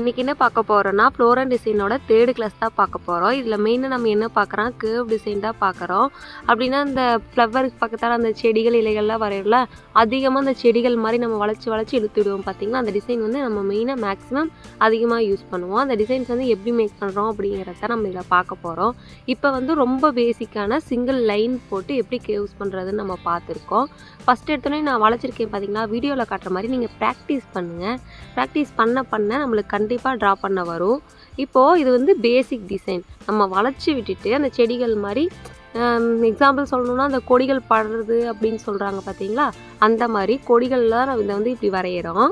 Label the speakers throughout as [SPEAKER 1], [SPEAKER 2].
[SPEAKER 1] இன்றைக்கி என்ன பார்க்க போகிறோன்னா ஃப்ளோரன் டிசைனோட தேர்டு கிளாஸ் தான் பார்க்க போகிறோம் இதில் மெயினாக நம்ம என்ன பார்க்குறோம்? கேர்வ் டிசைன் தான் பார்க்குறோம். அப்படின்னா இந்த ஃப்ளவருக்கு பக்கத்தால் அந்த செடிகள் இலைகள்லாம் வரையில அதிகமாக அந்த செடிகள் மாதிரி நம்ம வளைச்சி வளைச்சி இழுத்து விடுவோம் பார்த்திங்கன்னா அந்த டிசைன் வந்து நம்ம மெயினாக மேக்ஸிமம் அதிகமாக யூஸ் பண்ணுவோம். அந்த டிசைன்ஸ் வந்து எப்படி மேக் பண்ணுறோம் அப்படிங்கிறத நம்ம இதில் பார்க்க போகிறோம் இப்போ வந்து ரொம்ப பேசிக்கான சிங்கிள் லைன் போட்டு எப்படி யூஸ் பண்ணுறதுன்னு நம்ம பார்த்துருக்கோம். ஃபஸ்ட் எடுத்தோடனே நான் வளைச்சிருக்கேன் பார்த்திங்கன்னா வீடியோவில் காட்டுற மாதிரி நீங்கள் ப்ராக்டிஸ் பண்ணுங்கள் ப்ராக்டிஸ் பண்ண பண்ண நம்மளுக்கு கண் கண்டிப்பாக ட்ரா பண்ண வரும். இப்போது இது வந்து பேசிக் டிசைன் நம்ம வளைச்சி விட்டுட்டு அந்த செடிகள் மாதிரி எக்ஸாம்பிள் சொல்லணும்னா அந்த கொடிகள் படுறது அப்படின்னு சொல்கிறாங்க பார்த்தீங்களா அந்த மாதிரி கொடிகள்லாம் நம்ம இதை வந்து இப்படி வரைகிறோம்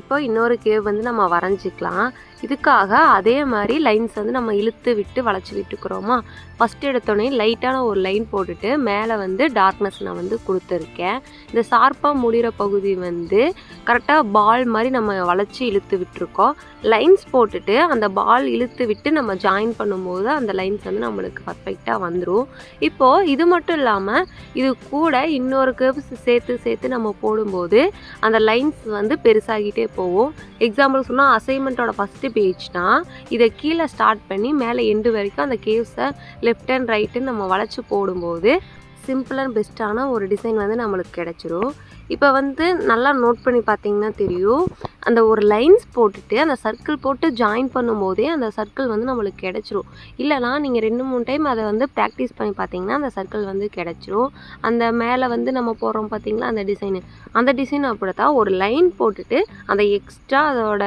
[SPEAKER 1] இப்போ இன்னொரு கேவ் வந்து நம்ம வரைஞ்சிக்கலாம். இதுக்காக அதே மாதிரி லைன்ஸ் வந்து நம்ம இழுத்து விட்டு வளைச்சி விட்டுக்கிறோமா? ஃபஸ்ட் எடுத்தோடனே லைட்டான ஒரு லைன் போட்டுட்டு மேலே வந்து டார்க்னஸ் நான் வந்து கொடுத்துருக்கேன். இந்த ஷார்ப்பாக முடிகிற பகுதி வந்து கரெக்டாக பால் மாதிரி நம்ம வளைச்சி இழுத்து விட்டுருக்கோம். லைன்ஸ் போட்டுட்டு அந்த பால் இழுத்து விட்டு நம்ம ஜாயின் பண்ணும்போது அந்த லைன்ஸ் வந்து நம்மளுக்கு பர்ஃபெக்டாக வந்துடும் இப்போது இது மட்டும் இல்லாமல் இது கூட இன்னொரு கேர்வ்ஸ் சேர்த்து சேர்த்து நம்ம போடும்போது அந்த லைன்ஸ் வந்து பெருசாகிட்டே போகும். எக்ஸாம்பிள் சொன்னால் அசைன்மெண்ட்டோட ஃபஸ்ட்டு பேஜ்னா இதை கீழே ஸ்டார்ட் பண்ணி மேலே எண்டு வரைக்கும் அந்த கேவ்ஸை லெஃப்ட் அண்ட் ரைட்டுன்னு நம்ம வளைச்சி போடும்போது சிம்பிள் அண்ட் பெஸ்ட்டான ஒரு டிசைன் வந்து நம்மளுக்கு கிடச்சிரும். இப்போ வந்து நல்லா நோட் பண்ணி பார்த்தீங்கன்னா தெரியும். அந்த ஒரு லைன்ஸ் போட்டுட்டு அந்த சர்க்கிள் போட்டு ஜாயின் பண்ணும்போதே அந்த சர்க்கிள் வந்து நம்மளுக்கு கிடச்சிரும். இல்லைனா நீங்கள் ரெண்டு மூணு டைம் அதை வந்து ப்ராக்டிஸ் பண்ணி பார்த்தீங்கன்னா அந்த சர்க்கிள் வந்து கிடச்சிரும். அந்த மேலே வந்து நம்ம போடுறோம் பார்த்தீங்களா அந்த டிசைனு அந்த டிசைன் அப்படித்தான் ஒரு லைன் போட்டுட்டு அந்த எக்ஸ்ட்ரா அதோட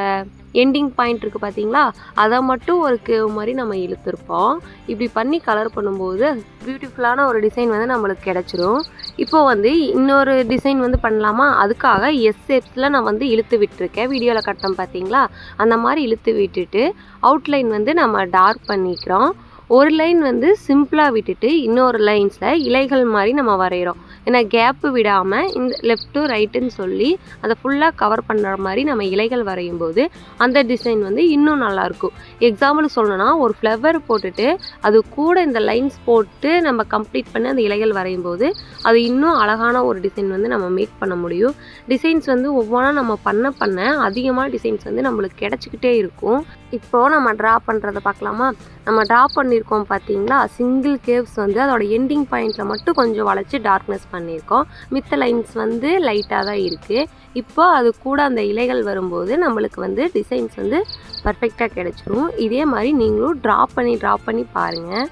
[SPEAKER 1] எண்டிங் பாயிண்ட் இருக்குது பார்த்தீங்களா அதை மட்டும் ஒரு கேவ் மாதிரி நம்ம இழுத்துருப்போம். இப்படி பண்ணி கலர் பண்ணும்போது பியூட்டிஃபுல்லான ஒரு டிசைன் வந்து நம்மளுக்கு கிடச்சிரும். இப்போ வந்து இன்னொரு டிசைன் வந்து பண்ணலாமா? அதுக்காக எஸ் ஷேப்ஸில் நான் வந்து இழுத்து விட்டுருக்கேன். வீடியோவில் கட்டம் பார்த்தீங்களா அந்த மாதிரி இழுத்து விட்டுட்டு அவுட்லைன் வந்து நம்ம டார்க் பண்ணிக்கிறோம். ஒரு லைன் வந்து சிம்பிளாக விட்டுட்டு இன்னொரு லைன்ஸில் இலைகள் மாதிரி நம்ம வரைகிறோம் ஏன்னா கேப்பு விடாமல் இந்த லெஃப்ட் டு ரைட்டுன்னு சொல்லி அதை ஃபுல்லாக கவர் பண்ணுற மாதிரி நம்ம இலைகள் வரையும் போது அந்த டிசைன் வந்து இன்னும் நல்லாயிருக்கும் எக்ஸாம்பிள் சொல்லணும்னா ஒரு ஃப்ளவர் போட்டுட்டு அது கூட இந்த லைன்ஸ் போட்டு நம்ம கம்ப்ளீட் பண்ணி அந்த இலைகள் வரையும் போது அது இன்னும் அழகான ஒரு டிசைன் வந்து நம்ம மேக் பண்ண முடியும். டிசைன்ஸ் வந்து ஒவ்வொன்றா நம்ம பண்ண பண்ண அதிகமான டிசைன்ஸ் வந்து நம்மளுக்கு கிடச்சிக்கிட்டே இருக்கும். இப்போது நம்ம ட்ரா பண்ணுறதை பார்க்கலாமா? நம்ம ட்ரா பண்ணி பண்ணியிருக்கோம் பார்த்தீங்களா? சிங்கிள் கேவ்ஸ் வந்து அதோட எண்டிங் பாயிண்ட்டில் மட்டும் கொஞ்சம் வளைச்சி டார்க்னஸ் பண்ணியிருக்கோம். மித்த லைன்ஸ் வந்து லைட்டாக தான் இருக்குது இப்போ அது கூட அந்த இலைகள் வரும்போது நம்மளுக்கு வந்து டிசைன்ஸ் வந்து பர்ஃபெக்டாக கிடச்சிரும். இதே மாதிரி நீங்களும் ட்ரா பண்ணி ட்ரா பண்ணி பாருங்கள்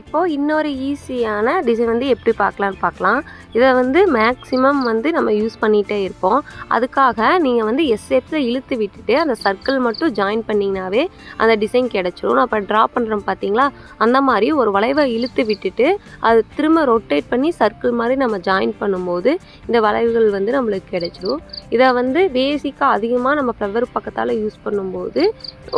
[SPEAKER 1] இப்போது இன்னொரு ஈஸியான டிசைன் வந்து எப்படி பார்க்கலான்னு பார்க்கலாம். இதை வந்து மேக்ஸிமம் வந்து நம்ம யூஸ் பண்ணிகிட்டே இருப்போம். அதுக்காக நீங்கள் வந்து எஸ் இழுத்து விட்டுட்டு அந்த சர்க்கிள் மட்டும் ஜாயின் பண்ணிங்கனாவே அந்த டிசைன் கிடச்சிரும். நான் இப்போ ட்ரா பண்ணுறோம் பார்த்தீங்களா அந்த மாதிரி ஒரு வளைவை இழுத்து விட்டுட்டு அது திரும்ப ரொட்டேட் பண்ணி சர்க்கிள் மாதிரி நம்ம ஜாயின் பண்ணும்போது இந்த வளைவுகள் வந்து நம்மளுக்கு கிடச்சிரும். இதை வந்து பேசிக்காக அதிகமாக நம்ம ஃப்ளவர் பக்கத்தால் யூஸ் பண்ணும்போது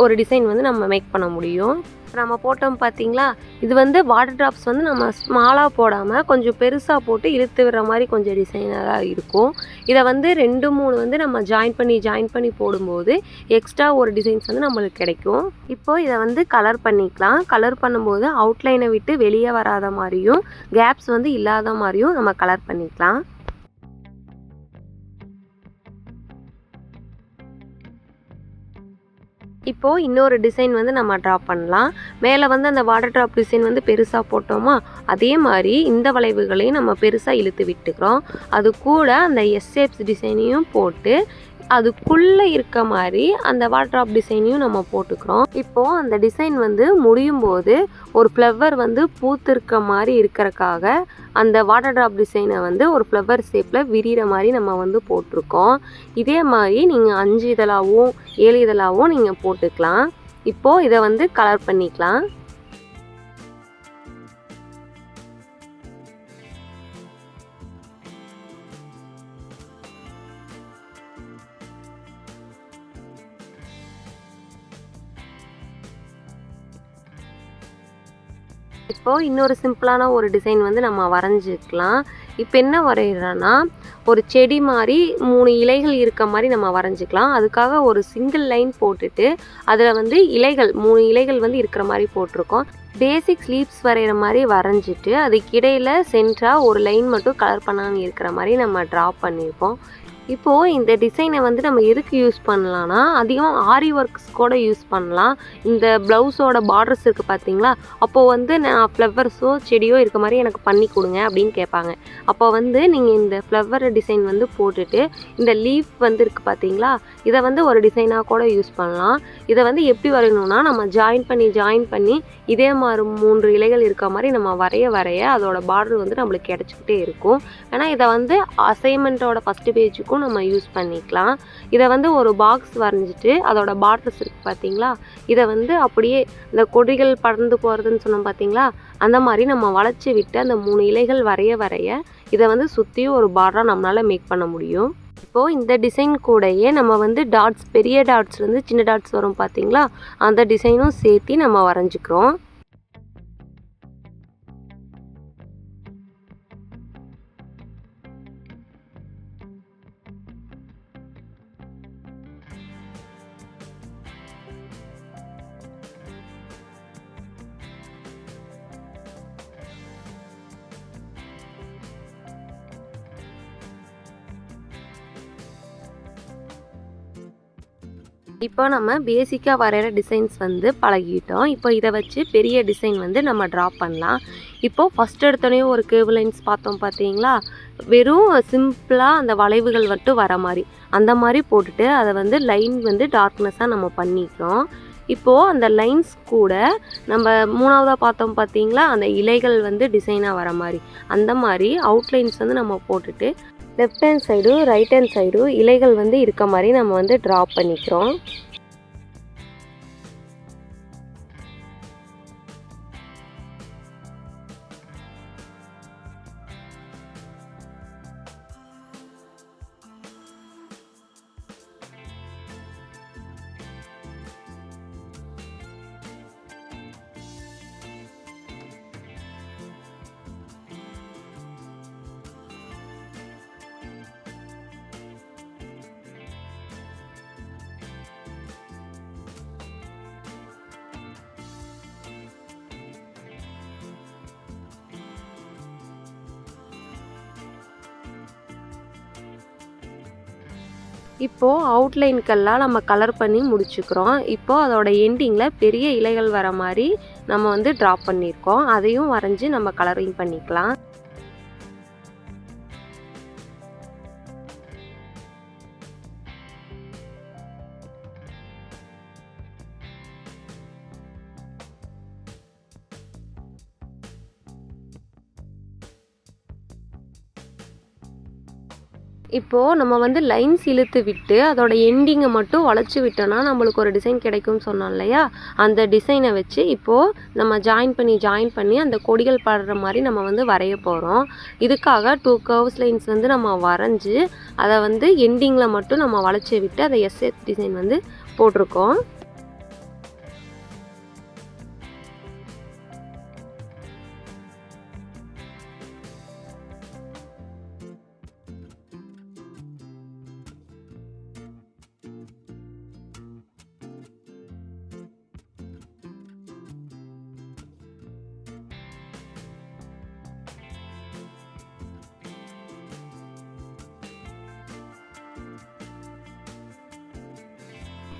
[SPEAKER 1] ஒரு டிசைன் வந்து நம்ம மேக் பண்ண முடியும். நம்ம போட்டோம் பார்த்தீங்களா இது வந்து வாட்டர் ட்ராப்ஸ் வந்து நம்ம ஸ்மாலாக போடாமல் கொஞ்சம் பெருசாக போட்டு இழுத்து விடுற மாதிரி கொஞ்சம் டிசைனராக இருக்கும். இதை வந்து ரெண்டு மூணு வந்து நம்ம ஜாயின் பண்ணி ஜாயின் பண்ணி போடும்போது எக்ஸ்ட்ரா ஒரு டிசைன்ஸ் வந்து நம்மளுக்கு கிடைக்கும். இப்போது இதை வந்து கலர் பண்ணிக்கலாம். கலர் பண்ணும்போது அவுட்லைனை விட்டு வெளியே வராத மாதிரியும் கேப்ஸ் வந்து இல்லாத மாதிரியும் நம்ம கலர் பண்ணிக்கலாம். இப்போது இன்னொரு டிசைன் வந்து நம்ம ட்ரா பண்ணலாம். மேலே வந்து அந்த வாட்டர் ட்ராப் டிசைன் வந்து பெருசாக போட்டோமா? அதே மாதிரி இந்த வளைவுகளையும் நம்ம பெருசாக இழுத்து விட்டுக்கிறோம். அது கூட அந்த எஸ்ஏப்ஸ் டிசைனையும் போட்டு அதுக்குள்ளே இருக்க மாதிரி அந்த வாட்டர் ட்ராப் டிசைனையும் நம்ம போட்டுக்கிறோம். இப்போது அந்த டிசைன் வந்து முடியும் போது ஒரு ஃப்ளவர் வந்து பூத்திருக்க மாதிரி இருக்கிறக்காக அந்த வாட்டர் ட்ராப் டிசைனை வந்து ஒரு ஃப்ளவர் ஷேப்பில் விரிகிற மாதிரி நம்ம வந்து போட்டிருக்கோம். இதே மாதிரி நீங்கள் அஞ்சு இதழாகவும் ஏழு இதழாகவும் நீங்கள் போட்டுக்கலாம். இப்போது இதை வந்து கலர் பண்ணிக்கலாம். இப்போது இன்னொரு சிம்பிளான ஒரு டிசைன் வந்து நம்ம வரைஞ்சிக்கலாம். இப்போ என்ன வரைகிறோன்னா ஒரு செடி மாதிரி மூணு இலைகள் இருக்க மாதிரி நம்ம வரைஞ்சிக்கலாம். அதுக்காக ஒரு சிங்கிள் லைன் போட்டுட்டு அதில் வந்து இலைகள் மூணு இலைகள் வந்து இருக்கிற மாதிரி போட்டிருக்கோம். பேசிக் ஸ்லீப்ஸ் வரைகிற மாதிரி வரைஞ்சிட்டு அதுக்கு இடையில் சென்டராக ஒரு லைன் மட்டும் கலர் பண்ணாமல் இருக்கிற மாதிரி நம்ம ட்ரா பண்ணியிருப்போம் இப்போது இந்த டிசைனை வந்து நம்ம எதுக்கு யூஸ் பண்ணலான்னா அதிகமாக ஆரி ஒர்க்ஸ் கூட யூஸ் பண்ணலாம். இந்த ப்ளவுஸோட பார்டர்ஸ் இருக்குது பார்த்தீங்களா அப்போது வந்து நான் ஃப்ளவர்ஸோ செடியோ இருக்க மாதிரி எனக்கு பண்ணி கொடுங்க அப்படின்னு கேட்பாங்க. அப்போ வந்து நீங்கள் இந்த ஃப்ளவர் டிசைன் வந்து போட்டுட்டு இந்த லீஃப் வந்து இருக்குது பார்த்தீங்களா இதை வந்து ஒரு டிசைனாக கூட யூஸ் பண்ணலாம். இதை வந்து எப்படி வரையணும்னா நம்ம ஜாயின் பண்ணி ஜாயின் பண்ணி இதே மாதிரி மூன்று இலைகள் இருக்க மாதிரி நம்ம வரைய வரைய அதோட பார்டர் வந்து நம்மளுக்கு கிடச்சிக்கிட்டே இருக்கும். ஏன்னா இதை வந்து அசைன்மெண்ட்டோட ஃபஸ்ட்டு பேஜுக்கும் நம்ம யூஸ் பண்ணிக்கலாம். இதை வந்து ஒரு பாக்ஸ் வரைஞ்சிட்டு அதோட பார்டர்ஸ் இருக்குது பார்த்தீங்களா இதை வந்து அப்படியே இந்த கொடிகள் பறந்து போகிறதுன்னு சொன்னோம் பார்த்தீங்களா அந்த மாதிரி நம்ம வளைச்சி விட்டு அந்த மூணு இலைகள் வரைய வரைய இதை வந்து சுற்றியும் ஒரு பார்டராக நம்மளால் மேக் பண்ண முடியும். இப்போது இந்த டிசைன் கூடயே நம்ம வந்து டாட்ஸ் பெரிய டாட்ஸ்லேருந்து சின்ன டாட்ஸ் வரும் பார்த்தீங்களா அந்த டிசைனும் சேர்த்து நம்ம வரைஞ்சிக்கிறோம். இப்போ நம்ம பேசிக்காக வரைகிற டிசைன்ஸ் வந்து பழகிட்டோம். இப்போ இதை வச்சு பெரிய டிசைன் வந்து நம்ம ட்ரா பண்ணலாம். இப்போது ஃபஸ்ட் எடுத்தோடனே ஒரு கேவ் லைன்ஸ் பார்த்தோம் பார்த்தீங்களா? வெறும் சிம்பிளாக அந்த வளைவுகள் மட்டும் வர மாதிரி. அந்த மாதிரி போட்டுட்டு அதை வந்து லைன் வந்து டார்க்னஸாக நம்ம பண்ணிக்கிறோம் இப்போது அந்த லைன்ஸ் கூட நம்ம மூணாவதாக பார்த்தோம் பார்த்தீங்களா? அந்த இலைகள் வந்து டிசைனாக வர மாதிரி. அந்த மாதிரி அவுட்லைன்ஸ் வந்து நம்ம போட்டுட்டு லெஃப்ட் ஹேண்ட் சைடும் ரைட் ஹேண்ட் சைடும் இலைகள் வந்து இருக்க மாதிரி நம்ம வந்து ட்ரா பண்ணிக்கிறோம். இப்போது அவுட்லைனுக்கெல்லாம் நம்ம கலர் பண்ணி முடிச்சுக்கிறோம். இப்போது அதோட எண்டிங்கில் பெரிய இலைகள் வர மாதிரி நம்ம வந்து ட்ரா பண்ணியிருக்கோம். அதையும் வரைஞ்சி நம்ம கலரிங் பண்ணிக்கலாம். இப்போது நம்ம வந்து லைன்ஸ் இழுத்து விட்டு அதோட எண்டிங்கை மட்டும் வளைச்சி விட்டோன்னா நம்மளுக்கு ஒரு டிசைன் கிடைக்கும்னு சொன்னோம் இல்லையா? அந்த டிசைனை வச்சு இப்போது நம்ம ஜாயின் பண்ணி ஜாயின் பண்ணி அந்த கொடிகள் படுற மாதிரி நம்ம வந்து வரைய போகிறோம் இதுக்காக டூ கர்வ்ஸ் லைன்ஸ் வந்து நம்ம வரைஞ்சி அதை வந்து எண்டிங்கில் மட்டும் நம்ம வளைச்சி விட்டு அதை எஸ்எஸ் டிசைன் வந்து போட்டிருக்கோம்.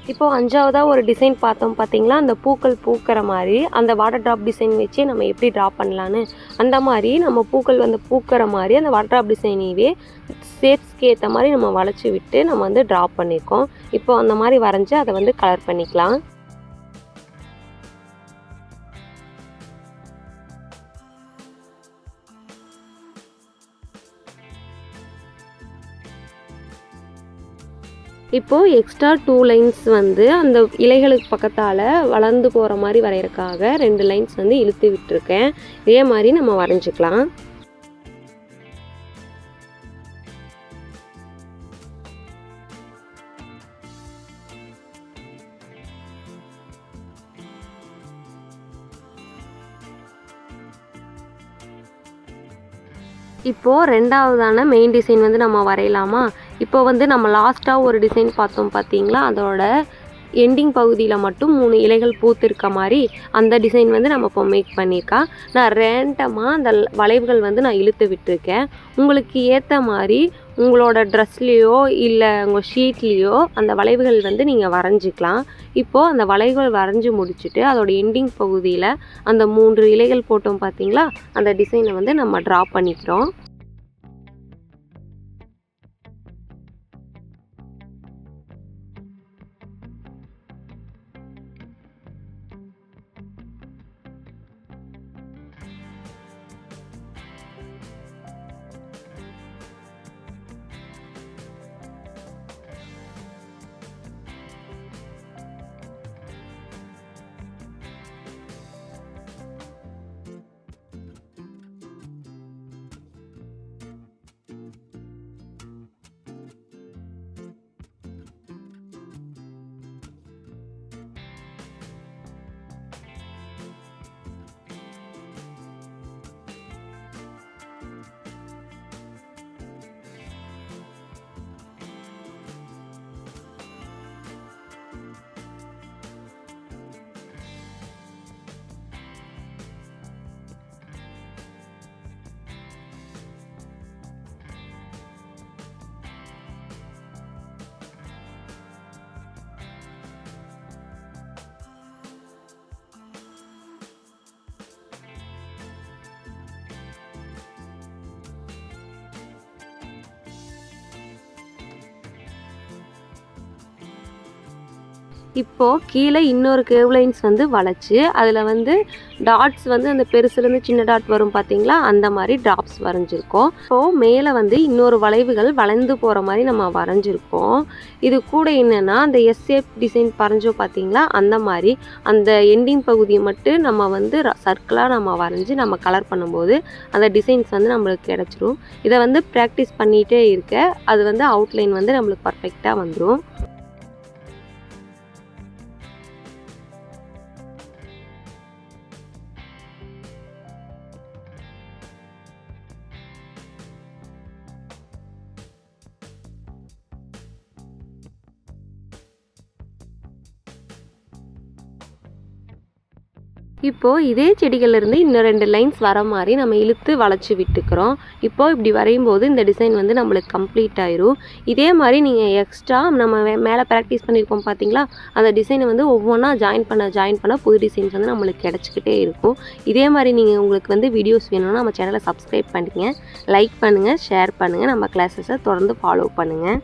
[SPEAKER 1] இப்போது அஞ்சாவதாக ஒரு டிசைன் பார்த்தோம் பார்த்தீங்களா? அந்த பூக்கள் பூக்கிற மாதிரி அந்த வாட்டர் ட்ராப் டிசைன் வச்சு நம்ம எப்படி ட்ரா பண்ணலான்னு அந்த மாதிரி நம்ம பூக்கள் வந்து பூக்கிற மாதிரி அந்த வாட்டர் ட்ராப் டிசைனையே ஷேப்ஸ்க்கு ஏற்ற மாதிரி நம்ம வளைச்சி விட்டு நம்ம வந்து ட்ரா பண்ணியிருக்கோம் இப்போ அந்த மாதிரி வரைஞ்சி அதை வந்து கலர் பண்ணிக்கலாம். இப்போது எக்ஸ்ட்ரா டூ லைன்ஸ் வந்து அந்த இலைகளுக்கு பக்கத்தால் வளர்ந்து போகிற மாதிரி வரைகிறக்காக ரெண்டு லைன்ஸ் வந்து இழுத்து விட்டுருக்கேன். இதே மாதிரி நம்ம வரைஞ்சிக்கலாம். இப்போது ரெண்டாவதான மெயின் டிசைன் வந்து நம்ம வரையலாமா? இப்போ வந்து நம்ம லாஸ்ட்டாக ஒரு டிசைன் பார்த்தோம் பார்த்தீங்களா? அதோட எண்டிங் பகுதியில் மட்டும் மூணு இலைகள் பூத்திருக்க மாதிரி அந்த டிசைன் வந்து நம்ம இப்போ மேக் பண்ணியிருக்கா. நான் ரேண்டமாக அந்த வளைவுகள் வந்து நான் இழுத்து விட்டுருக்கேன். உங்களுக்கு ஏற்ற மாதிரி உங்களோட ட்ரெஸ்லேயோ இல்லை உங்கள் ஷீட்லேயோ அந்த வளைவுகள் வந்து நீங்கள் வரைஞ்சிக்கலாம். இப்போது அந்த வளைவுகள் வரைஞ்சி முடிச்சுட்டு அதோட எண்டிங் பகுதியில் அந்த மூன்று இலைகள் போட்டோம் பார்த்தீங்களா? அந்த டிசைனை வந்து நம்ம ட்ரா பண்ணிக்கிறோம். இப்போது கீழே இன்னொரு கேவ் லைன்ஸ் வந்து வளைச்சி அதில் வந்து டாட்ஸ் வந்து அந்த பெருசுலேருந்து சின்ன டாட் வரும் பார்த்தீங்களா அந்த மாதிரி ட்ராப்ஸ் வரைஞ்சிருக்கோம். இப்போது மேலே வந்து இன்னொரு வளைவுகள் வளைந்து போகிற மாதிரி நம்ம வரைஞ்சிருக்கோம். இது கூட என்னென்னா அந்த எஸ்ஏப் டிசைன் வரைஞ்சோம் பார்த்தீங்களா அந்த மாதிரி அந்த எண்டிங் பகுதியை மட்டும் நம்ம வந்து சர்க்கிளாக நம்ம வரைஞ்சி நம்ம கலர் பண்ணும்போது அந்த டிசைன்ஸ் வந்து நம்மளுக்கு கிடச்சிரும். இதை வந்து ப்ராக்டிஸ் பண்ணிகிட்டே இருக்க அது வந்து அவுட்லைன் வந்து நம்மளுக்கு பர்ஃபெக்டாக வந்துடும் இப்போது இதே செடிகள்லேருந்து இன்னும் ரெண்டு லைன்ஸ் வர மாதிரி நம்ம இழுத்து வளைச்சி விட்டுக்கிறோம். இப்போது இப்படி வரையும் போது இந்த டிசைன் வந்து நம்மளுக்கு கம்ப்ளீட் ஆயிரும். இதே மாதிரி நீங்கள் எக்ஸ்ட்ரா நம்ம மேலே ப்ராக்டிஸ் பண்ணியிருப்போம் பார்த்தீங்களா அந்த டிசைனை வந்து ஒவ்வொன்றா ஜாயின் பண்ண ஜாயின் பண்ண புது டிசைன்ஸ் வந்து நம்மளுக்கு கிடச்சிக்கிட்டே இருக்கும். இதே மாதிரி நீங்கள் உங்களுக்கு வந்து வீடியோஸ் வேணும்னா நம்ம சேனலை சப்ஸ்கிரைப் பண்ணிங்க லைக் பண்ணுங்கள் ஷேர் பண்ணுங்கள் நம்ம கிளாஸஸை தொடர்ந்து ஃபாலோ பண்ணுங்கள்